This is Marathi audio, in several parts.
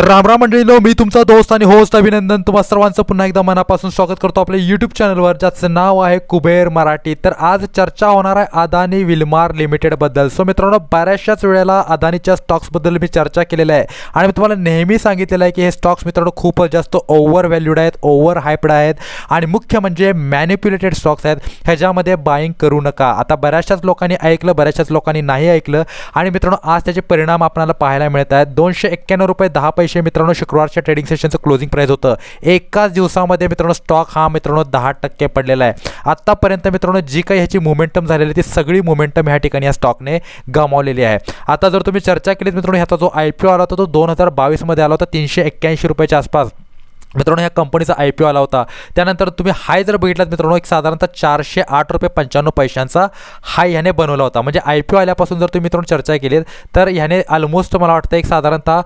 तर रामराम मंडळीनो मी तुमचा दोस्त आणि होस्ट अभिनंदन. तुम्हा सर्वांचं पुन्हा एकदा मनापासून स्वागत करतो आपल्या यूट्यूब चॅनलवर ज्याचं नाव आहे कुबेर मराठी. तर आज चर्चा होणार आहे अदानी विलमार लिमिटेडबद्दल सो मित्रांनो बऱ्याचशाच वेळेला अदानीच्या स्टॉक्सबद्दल मी चर्चा केलेली आहे. आणि मी तुम्हाला नेहमी सांगितलेलं आहे की हे स्टॉक्स मित्रांनो खूपच जास्त ओव्हर व्हॅल्यूड आहेत ओव्हर हायप्ड आहेत. आणि मुख्य म्हणजे मॅनिप्युलेटेड स्टॉक्स आहेत ह्याच्यामध्ये बाईंग करू नका. आता बऱ्याचशाच लोकांनी ऐकलं बऱ्याचशाच लोकांनी नाही ऐकलं. आणि मित्रांनो आज त्याचे परिणाम आपल्याला पाहायला मिळत आहेत. दोनशे एक्क्याण्णव रुपये दहा पैसे मित्रांनो शुक्रवारच्या ट्रेडिंग सेशनचं क्लोजिंग प्राईस होतं. एकाच दिवसामध्ये मित्रांनो स्टॉक हा मित्रांनो दहा टक्के पडलेला आहे. आत्तापर्यंत मित्रांनो जी काही ह्याची मुवमेंटम झालेली ती सगळी मुमेंटम ह्या ठिकाणी या स्टॉकने गमावलेली आहे. आता जर तुम्ही चर्चा केलीत मित्रांनो ह्याचा जो आय पी ओ आला होता तो दोन हजार बावीसमध्ये आला होता तीनशे एक्क्याऐंशी रुपयाच्या आसपास. मित्रांनो ह्या कंपनीचा आय पी ओ आला होता. त्यानंतर तुम्ही हाय जर बघितलात मित्रांनो एक साधारणतः चारशे आठ रुपये पंच्याण्णव पैशांचा हाय ह्याने बनवला होता. म्हणजे आय पी ओ आल्यापासून जर तुम्ही मित्रांनो चर्चा केली तर ह्याने ऑलमोस्ट मला वाटतं एक साधारणतः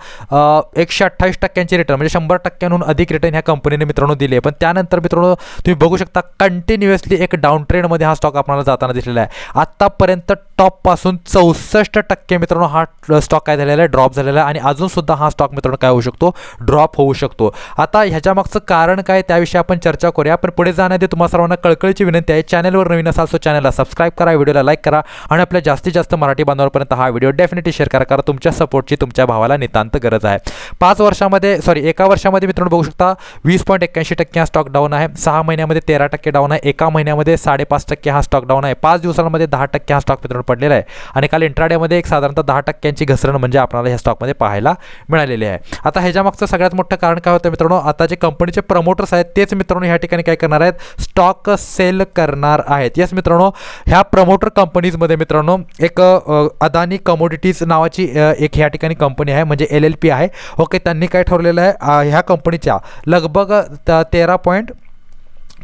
एकशे अठ्ठावीस टक्क्यांचे रिटर्न म्हणजे शंभर टक्क्यांहून अधिक रिटर्न ह्या कंपनीने मित्रांनो दिले पण त्यानंतर मित्रांनो तुम्ही बघू शकता कंटिन्युअसली एक डाऊन ट्रेंडमध्ये हा स्टॉक आपल्याला जाताना दिसलेला आहे. आत्तापर्यंत टॉपपासून चौसष्ट टक्के मित्रांनो हा स्टॉक काय झालेला आहे? ड्रॉप झालेला आहे. आणि अजूनसुद्धा हा स्टॉक मित्रांनो काय होऊ शकतो? ड्रॉप होऊ शकतो. आता ह्याच्या मागचं कारण काय त्याविषयी आपण चर्चा करूया. पण पुढे जाण्याआधी तुम्हाला सर्वांना कळकळीची विनंती आहे चॅनलवर नवीन असाल सो चॅनलला सबस्क्राईब करा व्हिडिओला लाईक करा आणि आपल्या जास्तीत जास्त मराठी बांधवांपर्यंत हा व्हिडिओ डेफिनेटली शेअर करा कारण तुमच्या सपोर्टची तुमच्या भावाला नितांत गरज आहे. पाच वर्षामध्ये सॉरी एका वर्षामध्ये मित्रांनो बघू शकता वीस पॉईंट एक्क्याऐंशी टक्के हा स्टॉक डाऊन आहे. सहा महिन्यामध्ये तेरा टक्के डाऊन आहे. एका महिन्यामध्ये साडेपाच टक्के हा स्टॉक डाऊन आहे. पाच दिवसांमध्ये दहा टक्के हा स्टॉक मित्रांनो पडलेला आहे. आणि काल इंट्राडेमध्ये एक साधारणतः दहा टक्क्यांची घसरण म्हणजे आपल्याला ह्या स्टॉकमध्ये पाहायला मिळालेली आहे. आता ह्याच्यामागचं सगळ्यात मोठं कारण काय होतं मित्रांनो? आता जे कंपनीचे प्रमोटर्स आहेत. तेच मित्रांनो ह्या ठिकाणी काय करणार आहेत? स्टॉक सेल करणार आहेत. येस मित्रांनो ह्या प्रमोटर कंपनीजमध्ये मित्रांनो एक अदानी कमोडिटीज नावाची एक ह्या ठिकाणी कंपनी आहे म्हणजे एल एल पी आहे. ओके त्यांनी काय ठरवलेलं आहे? ह्या कंपनीच्या लगभग त- तेरा पॉईंट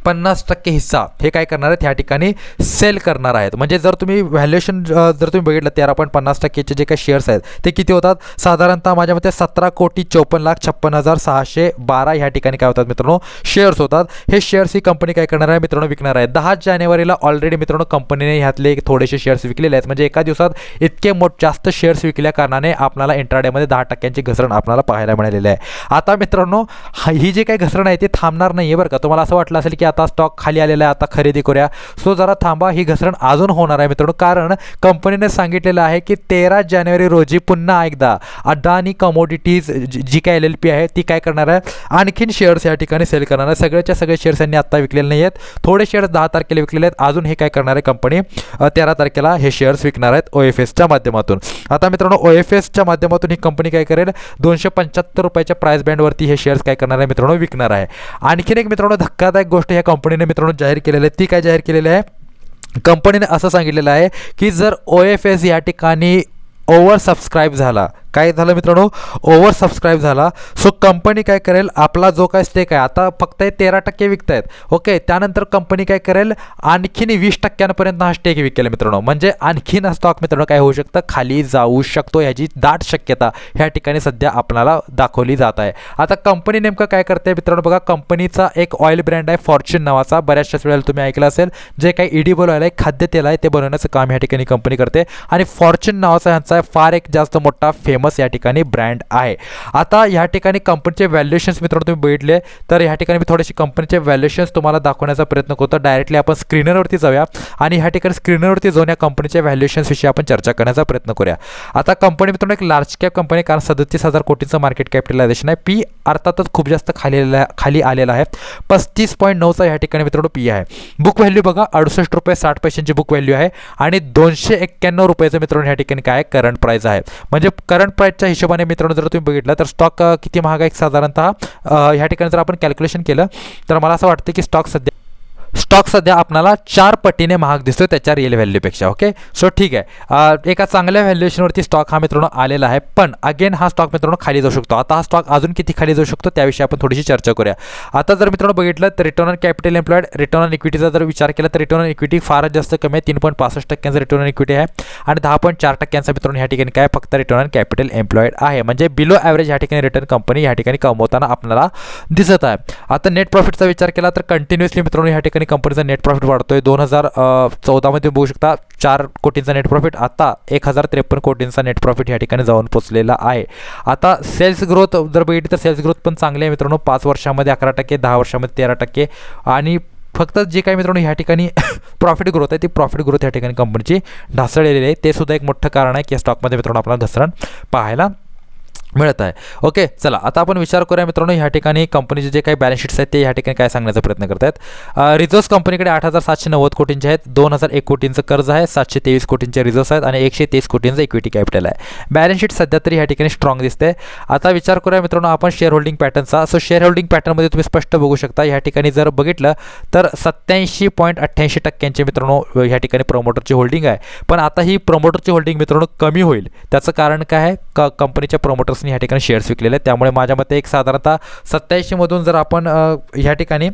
पन्नास टक्के हिस्सा हे काय करणार आहेत? ह्या ठिकाणी सेल करणार आहेत. म्हणजे जर तुम्ही व्हॅल्युएशन जर तुम्ही बघितलं तेरा पॉईंट पन्नास टक्केचे जे काही शेअर्स आहेत ते किती होतात? साधारणतः माझ्या मते सतरा कोटी चौपन्न लाख छप्पन हजार सहाशे बारा ह्या ठिकाणी काय होतात मित्रांनो? शेअर्स होतात. हे शेअर्स ही कंपनी काय करणार आहे? मित्रांनो विकणार आहे. दहा जानेवारीला ऑलरेडी मित्रांनो कंपनीने ह्यातले एक थोडेसे शेअर्स विकलेले आहेत. म्हणजे एका दिवसात इतके मोठ जास्त शेअर्स विकल्या कारणाने आपल्याला इंट्राडेमध्ये दहा टक्क्यांची घसरण आपल्याला पाहायला मिळालेली आहे. आता मित्रांनो हा- ही जी काही घसरण आहे ती थांबणार नाही आहे बरं का? तुम्हाला असं वाटलं असेल की आता स्टॉक खाली आलेला आहे आता खरेदी करूया. सो जरा थांबा ही घसरण अजून होणार आहे मित्रांनो. कारण कंपनीने सांगितलेलं आहे की तेरा जानेवारी रोजी पुन्हा एकदा अदानी कमोडिटीज जी जी काय एल एल पी आहे ती काय करणार आहे? आणखीन शेअर्स या ठिकाणी सेल करणार आहे. सगळ्याच्या सगळे शेअर्स यांनी आत्ता विकलेले नाही आहेत थोडे शेअर्स दहा तारखेला विकलेले आहेत. अजून हे काय करणार आहे कंपनी? तेरा तारखेला हे शेअर्स विकणार आहेत ओ एफ एसच्या माध्यमातून. आता मित्रांनो ओ एफ एसच्या माध्यमातून ही कंपनी काय करेल? दोनशे पंच्याहत्तर रुपयाच्या प्राईस बँडवरती हे शेअर्स काय करणार आहे मित्रांनो? विकणार आहे. आणखीन एक मित्रांनो धक्कादायक गोष्ट या कंपनीने मित्रांनो जाहीर केलेलं आहे. ती काय जाहीर केलेली आहे? कंपनीने असं सांगितलेलं आहे की जर ओ एफ एस या ठिकाणी ओव्हर सबस्क्राईब झाला काय झालं मित्रांनो? ओव्हर सबस्क्राईब झाला. सो कंपनी काय करेल? आपला जो काय स्टेक आहे आता फक्त हे तेरा टक्के विकत आहेत ओके त्यानंतर कंपनी काय करेल? आणखीन वीस टक्क्यांपर्यंत हा स्टेक विकेल मित्रांनो. म्हणजे आणखीन हा स्टॉक मित्रांनो काय होऊ शकतं? खाली जाऊ शकतो. ह्याची दाट शक्यता ह्या ठिकाणी सध्या आपल्याला दाखवली जात आहे. आता कंपनी नेमकं काय करते मित्रांनो? बघा कंपनीचा एक ऑइल ब्रँड आहे फॉर्च्यून नावाचा. बऱ्याचशाच वेळेला तुम्ही ऐकलं असेल. जे काही इडीबल ऑइल आहे खाद्यतेल आहे ते बनवण्याचं काम ह्या ठिकाणी कंपनी करते. आणि फॉर्च्यून नावाचा ह्यांचा फार एक जास्त मोठा फेमस या ठिकाणी ब्रँड आहे. आता या ठिकाणी कंपनीचे व्हॅल्युएशन्स मित्रांनो तुम्ही बघितले तर ह्या ठिकाणी मी थोडेसे कंपनीचे व्हॅल्युएशन्स तुम्हाला दाखवण्याचा प्रयत्न करतो. डायरेक्टली आपण स्क्रीनरवरती जाऊया आणि ह्या ठिकाणी स्क्रीनरवरती जाऊन या कंपनीच्या व्हॅल्युएशन्सविषयी आपण चर्चा करण्याचा प्रयत्न करूया. आता कंपनी मित्रांनो एक लार्ज कॅप कंपनी कारण सदतीस हजार कोटीचं मार्केट कॅपिटलायझेशन आहे. पी अर्थातच खूप जास्त खाली खाली आलेला आहे. पस्तीस पॉईंट नऊचा ह्या ठिकाणी मित्रांनो पी आहे. बुक व्हॅल्यू बघा अडुसष्ट रुपये साठ पैशांची बुक व्हॅल्यू आहे आणि दोनशे एक्क्याण्णव रुपयाचं मित्रांनो ह्या ठिकाणी काय करंट प्राईस आहे. म्हणजे करंट प्राईसच्या हिशोबाने मित्रांनो जर तुम्ही बघितलं तर स्टॉक किती महाग आहे साधारणतः. ह्या ठिकाणी जर आपण कॅल्क्युलेशन केलं तर मला असं वाटतं की स्टॉक सध्या स्टॉक सध्या आपणाला चार पटीने महाग दिसतो त्याच्या रिअल व्हॅल्यूपेक्षा ओके सो ठीक आहे. एका चांगल्या व्हॅल्युएशनवरती स्टॉक हा मित्रांनो आलेला आहे. पण अगेन हा स्टॉक मित्रांनो खाली जाऊ शकतो. आता हा स्टॉक अजून किती खाली जाऊ शकतो त्याविषयी आपण थोडीशी चर्चा करूया. आता जर मित्रांनो बघितलं तर return on capital employed return on इक्विटीचा जर विचार केला तर रिटर्न ऑन इक्विटी फारच जास्त कमी आहे. तीन पॉईंट पासष्ट टक्क्यांचा रिटर्न ऑन इक्विटी आहे. आणि दहा पॉईंट चार टक्क्यांचा मित्रांनो ह्या ठिकाणी काय फक्त रिटर्न ऑन कॅपिटल एम्प्लॉईड आहे. म्हणजे बिलो ॲव्हरेज ह्या ठिकाणी रिटर्न कंपनी ह्या ठिकाणी कमवताना आपल्याला दिसत आहे. आता नेट प्रॉफिटचा विचार केला तर कंटिन्युअसली मित्रांनो ह्या ठिकाणी ठिकाणी कंपनीचा नेट प्रॉफिट वाढतोय. दोन हजार चौदामध्ये तुम्ही बघू शकता चार कोटींचा नेट प्रॉफिट आता एक हजार त्रेपन्न कोटींचा नेट प्रॉफिट या ठिकाणी जाऊन पोचलेला आहे. आता सेल्स ग्रोथ जर बघितली तर सेल्स ग्रोथ पण चांगली आहे मित्रांनो. पाच वर्षामध्ये अकरा टक्के दहा वर्षामध्ये तेरा टक्के. आणि फक्त जे काही मित्रांनो ह्या ठिकाणी प्रॉफिट ग्रोथ आहे ती प्रॉफिट ग्रोथ या ठिकाणी कंपनीची ढासळलेली आहे. ते सुद्धा एक मोठं कारण आहे की या स्टॉकमध्ये मित्रांनो आपल्याला घसरण पाहायला मिळत आहे. ओके चला आता आपण विचार करूया मित्रांनो ह्या ठिकाणी कंपनीचे जे काही बॅलन्स शीट्स आहेत ते ह्या ठिकाणी काय सांगण्याचा प्रयत्न करत आहेत रिझर्व्स कंपनीकडे आठ हजार सातशे नव्वद कोटींचे आहेत दोन हजार एक कोटींचं कर्ज आहे सातशे तेवीस कोटींचे रिझर्व्स आहेत आणि एकशे तेवीस कोटींचं इक्विटी कॅपिटल आहे. बॅलन्स शीट सध्या तरी ह्या ठिकाणी स्ट्रॉंग दिसते आता विचार करूया मित्रांनो आपण शेअर होल्डिंग पॅटर्नचा सो शेअर होल्डिंग पॅटर्नमध्ये तुम्ही स्पष्ट बघू शकता ह्या ठिकाणी जर बघितलं तर सत्याऐंशी पॉईंट अठ्ठ्याऐंशी टक्क्यांचे मित्रांनो ह्या ठिकाणी प्रमोटरची होल्डिंग आहे. पण आता ही प्रमोटरची होल्डिंग मित्रांनो कमी होईल. त्याचं कारण काय आहे? क कंपनीच्या प्रमोटर्सनी ह्या ठिकाणी शेअर्स विकलेले आहेत. त्यामुळे माझ्या मते एक साधारणतः सत्याऐंशीमधून जर आपण ह्या ठिकाणी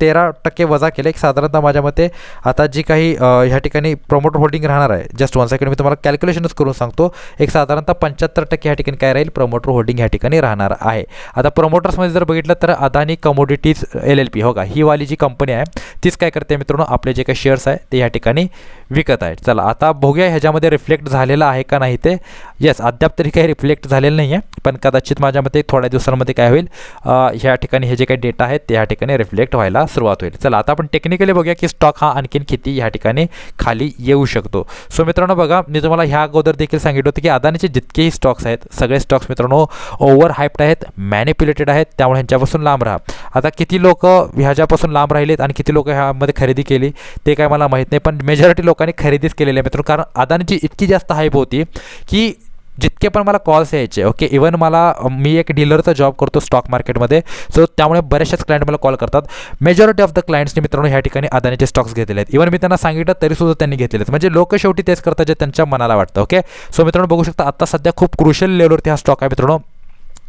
तेरा टक्के वजा केले एक साधारणतः माझ्या मते आता जी काही ह्या ठिकाणी प्रमोटर होल्डिंग राहणार आहे जस्ट वन सेकंड मी तुम्हाला कॅल्क्युलेशनच करून सांगतो. एक साधारणतः पंच्याहत्तर टक्के ह्या ठिकाणी काय राहील? प्रमोटर होल्डिंग ह्या ठिकाणी राहणार आहे. आता प्रमोटर्समध्ये जर बघितलं तर Adani commodities L L P हो का? ही वाली जी कंपनी आहे तीच काय करते मित्रांनो? आपले जे काही शेअर्स आहे ते ह्या ठिकाणी विकत आहेत. चला आता बघूया ह्याच्यामध्ये रिफ्लेक्ट झालेलं आहे का नाही ते. येस अद्याप तरी काही रिफ्लेक्ट झालेलं नाही आहे पण कदाचित माझ्या मते थोड्या दिवसांमध्ये काय होईल ह्या ठिकाणी हे जे काही डेटा आहेत ते ह्या ठिकाणी रिफ्लेक्ट व्हायला सुरुवात होईल. चला आता आपण टेक्निकली बघूया की स्टॉक हा आणखीन किती ह्या ठिकाणी खाली येऊ शकतो. सो मित्रांनो बघा मी तुम्हाला ह्या अगोदर देखील सांगितलं होतं की अदानीचे जितकेही स्टॉक्स आहेत सगळे स्टॉक्स मित्रांनो ओव्हर हायप्ड आहेत मॅनिप्युलेटेड आहेत त्यामुळे ह्यांच्यापासून लांब राहा. आता किती लोक ह्याच्यापासून लांब राहिलेत आणि किती लोक ह्यामध्ये खरेदी केली ते काय मला माहीत नाही पण मेजॉरिटी लोक लोकांनी खरेदीच केलेली आहे मित्रांनो. कारण अदानीची इतकी जास्त हाईप होती की जितके पण मला कॉल्स यायचे ओके इवन मला मी एक डीलरचा जॉब करतो स्टॉक मार्केटमध्ये सो त्यामुळे बऱ्याचशाच क्लायंट मला कॉल करतात. मेजॉरिटी ऑफ द क्लायंट्सने मित्रांनो ह्या ठिकाणी अदानीचे स्टॉक्स घेतलेले आहेत. इवन मी त्यांना सांगितलं तरीसुद्धा त्यांनी घेतलेले आहेत म्हणजे लोक शेवटी तेच करतात जे त्यांच्या मनाला वाटतं ओके सो मित्रांनो बघू शकता आता सध्या खूप क्रुशियल लेवलवरती हा स्टॉक आहे मित्रांनो.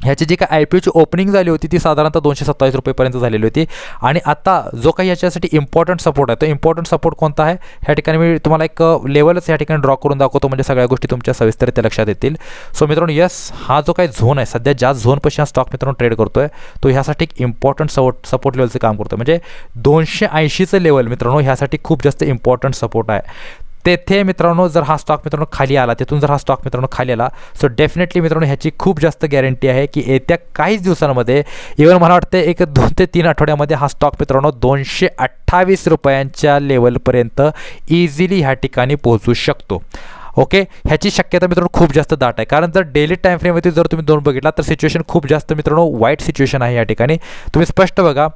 ह्याची जी काय आय पी ओची ओपनिंग झाली होती ती साधारणतः दोनशे सत्तावीस रुपयेपर्यंत झालेली होती. आणि आता जो काही याच्यासाठी इम्पॉर्टंट सपोर्ट आहे तो इम्पॉर्टंट सपोर्ट कोणता आहे? ह्या ठिकाणी मी तुम्हाला एक लेवलच या ठिकाणी ड्रॉ करून दाखवतो. म्हणजे सगळ्या गोष्टी तुमच्या सविस्तरित्या लक्षात येतील. सो मित्रांनो यस हा जो काही झोन आहे सध्या ज्या झोनपाशी हा स्टॉक मित्रांनो ट्रेड करतो आहे तो ह्यासाठी एक इम्पॉर्टंट सपोर्ट सपोर्ट लेवलचं काम करतो म्हणजे दोनशे ऐंशीचं लेवल मित्रांनो ह्यासाठी खूप जास्त इम्पॉर्टंट सपोर्ट आहे. तेथे मित्रांनो जर हा स्टॉक मित्रांनो खाली आला तिथून जर हा स्टॉक मित्रांनो खाली आला सो डेफिनेटली मित्रांनो ह्याची खूप जास्त गॅरंटी आहे की येत्या काहीच दिवसांमध्ये इव्हन मला वाटतं एक दोन ते तीन आठवड्यामध्ये हा स्टॉक मित्रांनो दोनशे अठ्ठावीस रुपयांच्या लेवलपर्यंत इझिली ह्या ठिकाणी पोहोचू शकतो. ओके ह्याची शक्यता मित्रांनो खूप जास्त दाट आहे. कारण जर डेली टाईम फ्रेमवरती जर तुम्ही दोन बघितला तर सिच्युएशन खूप जास्त मित्रांनो वाईट सिच्युएशन आहे या ठिकाणी. तुम्ही स्पष्ट बघा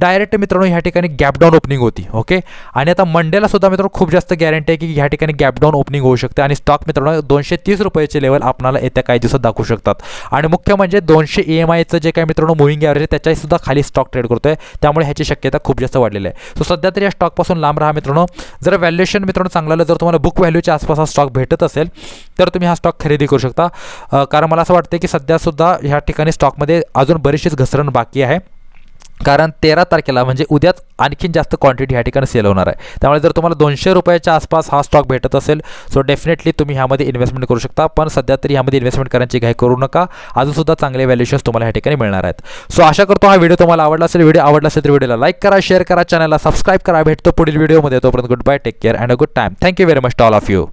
डायरेक्ट मित्रांनो ह्या ठिकाणी गॅपडाऊन ओपनिंग होती ओके आणि आता मंडेला सुद्धा मित्रांनो खूप जास्त गॅरंटी आहे की ह्या ठिकाणी गॅपडाऊन ओपनिंग होऊ शकते आणि स्टॉक मित्रांनो दोनशे तीस रुपयाचे लेवल आपल्याला येत्या काही दिवसात दाखवू शकतात. आणि मुख्य म्हणजे दोनशे ई एम आयचं जे काही मित्रांनो मुव्हिंग ॲव्हरेज आहे त्याच्यासुद्धा खाली स्टॉक ट्रेड करतो आहे त्यामुळे ह्याची शक्यता खूप जास्त वाढलेली आहे. सो सध्या तरी या स्टॉकपासून लांब राहा मित्रांनो. जर व्हॅल्युएशन मित्रांनो चांगलं जर तुम्हाला बुक व्हॅल्यूच्या आसपास हा स्टॉक भेटत असेल तर तुम्ही हा स्टॉक खरेदी करू शकता. कारण मला असं वाटतं की सध्यासुद्धा ह्या ठिकाणी स्टॉकमध्ये अजून बरीचशीच घसरण बाकी आहे. कारण तेरा तारखेला म्हणजे उद्याच आणखीन जास्त क्वांटिटी ह्या ठिकाणी सेल होणार आहे. त्यामुळे जर तुम्हाला दोनशे रुपयाच्या आसपास हा स्टॉक भेटत असेल सो डेफिनेटली तुम्ही ह्यामध्ये इन्व्हेस्टमेंट करू शकता. पण सध्या तरी ह्यामध्ये इन्व्हेस्टमेंट करण्याची घाई करू नका. अजूनसुद्धा चांगले व्हॅल्युशन्स तुम्हाला ह्या ठिकाणी मिळणार आहेत. सो आशा करतो हा व्हिडिओ तुम्हाला आवडला असेल. व्हिडिओ आवडला असेल तर व्हिडिओला लाईक करा शेअर करा चॅनलला सबस्क्राईब करा. भेटतो पुढील व्हिडिओमध्ये तोपर्यंत good bye take care and a good time thank you very much all of you